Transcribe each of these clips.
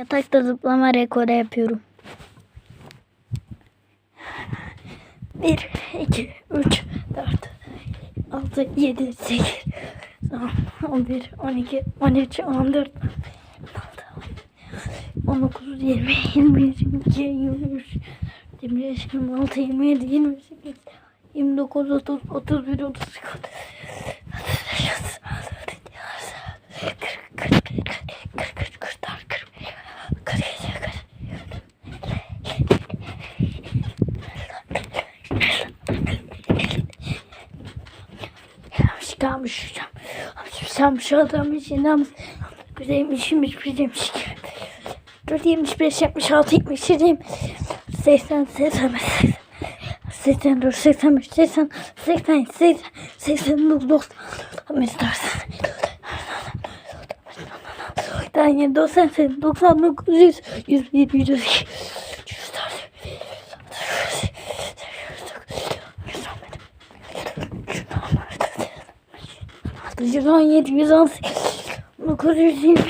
Yatakta zıplama rekoru yapıyorum. 1, 2, 3, 4, 6, 7, 8, 11, 12, 13, 14, 19, 20, 21, 22, 23, 25, 26, 27, 28, 29, 30, 31, 32, kalmış hocam. Şu adam içinden güzelmiş, güzelmiş. 4, 75, 76, 77, 80, 85, 84, 85, 80, 80, 80, 89, 94, 97, 98, 99, 100, 101, 102, 117, 118, 920, 22,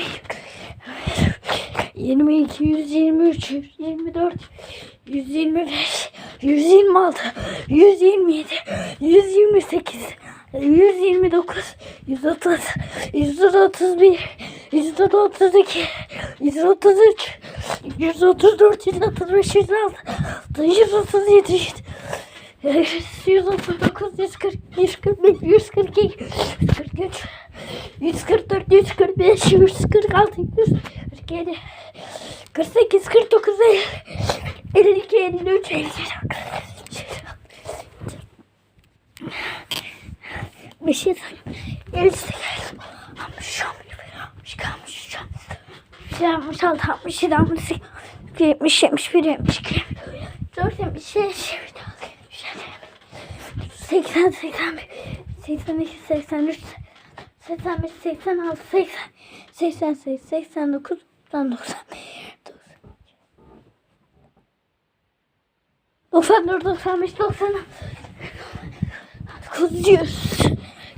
123, 124, 125, 126, 127, 128, 129, 130, 131, 132, 133, 134, 135, 136, 137, 139, 140, 141, 142, 143, 144, 145, 146, 147, 48, 49, 52, 53, 54, bir şey söyleyeyim. 58, 60, 60, 60, 66, 67, 68, 70, 71, 72, 4, 75, 80, 81, 82, 83, 85, 86, 80, 88, 89, 90, 94, 95, 90, 900.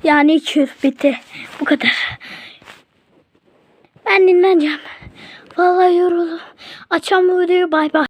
Yani 200 bitti. Bu kadar. Ben dinleneceğim. Vallahi yoruldum. Açacağım bu videoyu bay bay.